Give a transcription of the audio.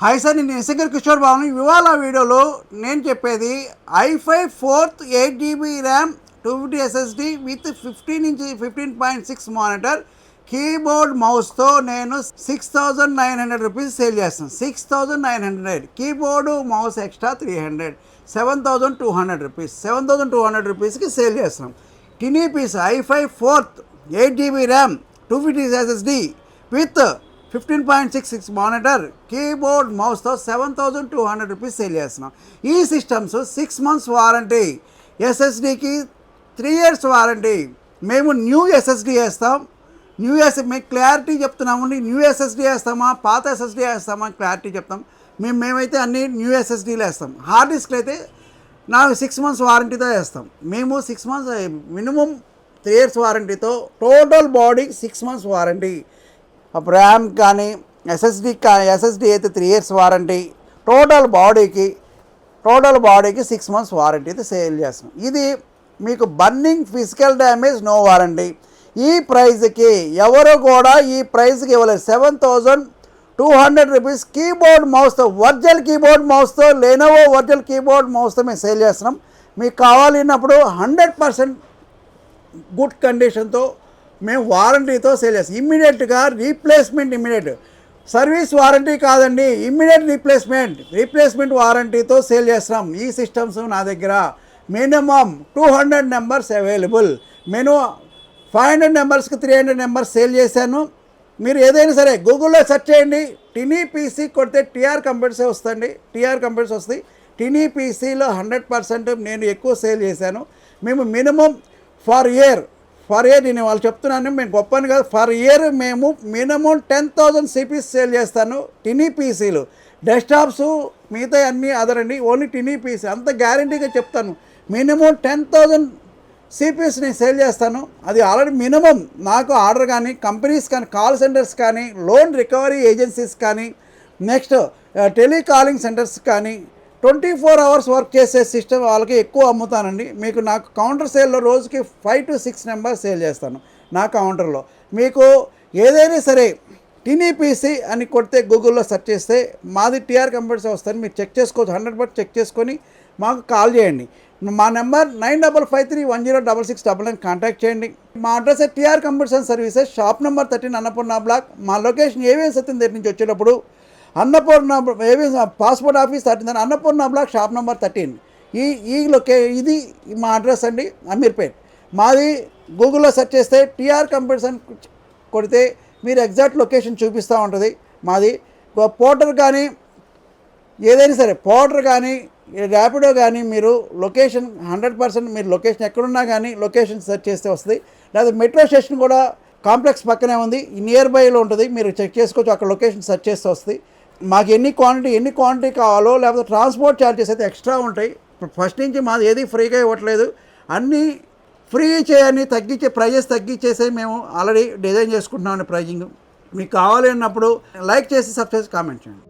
Hi sir నేను శంకర్ కిషోర్ బాబు ఇవాళ వీడియోలో నేను చెప్పేది i five fourth eight GB RAM two fifty SSD with fifteen inch fifteen point six monitor keyboard మౌస్తో నేను six thousand nine hundred rupees sale చేస్తాను. Six thousand nine hundred. Keyboard mouse extra three hundred. Seven thousand two hundred rupees. Seven thousand two hundred రూపీస్కి sale చేస్తున్నాం. Tiny piece i five fourth eight GB RAM two fifty SSD with fifteen point six six monitor keyboard మౌస్తో seven thousand two hundred rupees sale చేస్తున్నాం. ఈ systems six months warranty. ఎస్ఎస్డికి three years warranty. మేము new SSD వేస్తాం new S మేము clarity చెప్తున్నామండి new SSD వేస్తామా పాత SSD వేస్తామా clarity చెప్తాం. మేము మేమైతే అన్ని న్యూ ఎస్ఎస్డీలు వేస్తాం. హార్డ్ డిస్క్లు అయితే నాకు సిక్స్ మంత్స్ వారంటీతో వేస్తాం. మేము six months minimum three years వారంటీతో total body six months warranty. RAM కానీ ఎస్ఎస్డి కా ఎస్ఎస్డి అయితే త్రీ ఇయర్స్ వారంటీ టోటల్ బాడీకి టోటల్ బాడీకి సిక్స్ మంత్స్ వారంటీ అయితే సేల్ చేస్తాం ఇది మీకు burning physical damage no warranty ఈ ప్రైజ్కి ఎవరు కూడా ఈ ప్రైజ్కి ఇవ్వలేదు. Seven thousand two hundred rupees keyboard మౌస్తో వర్జల్ కీబోర్డ్ మౌస్తో లెనోవో వర్జల్ కీబోర్డ్ మౌస్తో మేము సేల్ చేస్తున్నాం. మీకు కావాలన్నప్పుడు హండ్రెడ్ పర్సెంట్ గుడ్ కండిషన్తో మేము వారంటీతో సేల్ చేస్తాం. ఇమ్మీడియట్గా రీప్లేస్మెంట్ ఇమ్మీడియట్ సర్వీస్ వారంటీ కాదండి ఇమ్మీడియట్ రీప్లేస్మెంట్ రీప్లేస్మెంట్ వారంటీతో సేల్ చేస్తాం. ఈ సిస్టమ్స్ నా దగ్గర. Minimum two hundred numbers available నేను ఫైవ్ హండ్రెడ్ నెంబర్స్కి త్రీ హండ్రెడ్ నెంబర్స్ సేల్ చేశాను. మీరు ఏదైనా సరే గూగుల్లో సెర్చ్ చేయండి. టినీ పీసీ కొడితే టీఆర్ కంప్యూటర్సే వస్తుంది టీఆర్ కంప్యూటర్స్ వస్తాయి. టినీ పీసీలో హండ్రెడ్ పర్సెంట్ నేను ఎక్కువ సేల్ చేశాను. మేము minimum for year for year నేను వాళ్ళు చెప్తున్నాను మేము గొప్పని కాదు. ఫర్ ఇయర్ మేము minimum ten thousand CPs sale చేస్తాను టినీ పీసీలు. డెస్క్టాప్స్ మిగతా అన్నీ అదర్ అండి ఓన్లీ టినీ పీసీ. అంత గ్యారంటీగా చెప్తాను. మినిమం టెన్ థౌజండ్ సిపిఎస్ నేను సేల్ చేస్తాను. అది ఆల్రెడీ మినిమం. నాకు ఆర్డర్ కానీ కంపెనీస్ కానీ కాల్ సెంటర్స్ కానీ లోన్ రికవరీ ఏజెన్సీస్ కానీ నెక్స్ట్ టెలికాలింగ్ సెంటర్స్ కానీ ట్వంటీ ఫోర్ అవర్స్ వర్క్ చేసే సిస్టమ్ వాళ్ళకి ఎక్కువ అమ్ముతానండి. మీకు నాకు కౌంటర్ సేల్లో రోజుకి five to six number sale చేస్తాను నా కౌంటర్లో. మీకు ఏదైనా సరే టీనీపీసీ అని కొడితే గూగుల్లో సెర్చ్ చేస్తే మాది టీఆర్ కంప్యూటర్స్ వస్తుంది మీరు చెక్ చేసుకోవచ్చు. హండ్రెడ్ పర్సెంట్ చెక్ చేసుకొని మాకు కాల్ చేయండి. మా number nine double five three one zero double six double nine contact చేయండి. మా address TR computers and services shop number thirteen Annapurna block. మా లొకేషన్ ఏవిఎం సత్యం దగ్గర నుంచి వచ్చేటప్పుడు Annapurna AVM passport office thirteen Annapurna block shop number thirteen. ఈ ఈ లొకే ఇది మా అడ్రస్ అండి అమీర్పేట్. మాది గూగుల్లో సెర్చ్ చేస్తే టీఆర్ కంప్యూటర్స్ అని కొడితే మీరు ఎగ్జాక్ట్ లొకేషన్ చూపిస్తూ ఉంటుంది మాది. పోర్టర్ కానీ ఏదైనా సరే పోర్టర్ కానీ ర్యాపిడో కానీ మీరు లొకేషన్ హండ్రెడ్ పర్సెంట్ మీరు లొకేషన్ ఎక్కడున్నా కానీ లొకేషన్ సెర్చ్ చేస్తే వస్తుంది. లేదా మెట్రో స్టేషన్ కూడా కాంప్లెక్స్ పక్కనే ఉంది నియర్ బైలో ఉంటుంది మీరు చెక్ చేసుకోవచ్చు అక్కడ లొకేషన్ సెర్చ్ చేస్తే వస్తుంది. మాకు ఎన్ని క్వాంటిటీ ఎన్ని క్వాంటిటీ కావాలో లేకపోతే ట్రాన్స్పోర్ట్ ఛార్జెస్ అయితే ఎక్స్ట్రా ఉంటాయి. ఫస్ట్ నుంచి మాది ఏది ఫ్రీగా ఇవ్వట్లేదు. అన్నీ ఫ్రీ చేయని తగ్గించే ప్రైజెస్ తగ్గించేసే మేము ఆల్రెడీ డిజైన్ చేసుకుంటున్నాం ప్రైజింగ్ మీకు కావాలి అన్నప్పుడు లైక్ చేసి సబ్స్క్రైబ్ కామెంట్ చేయండి.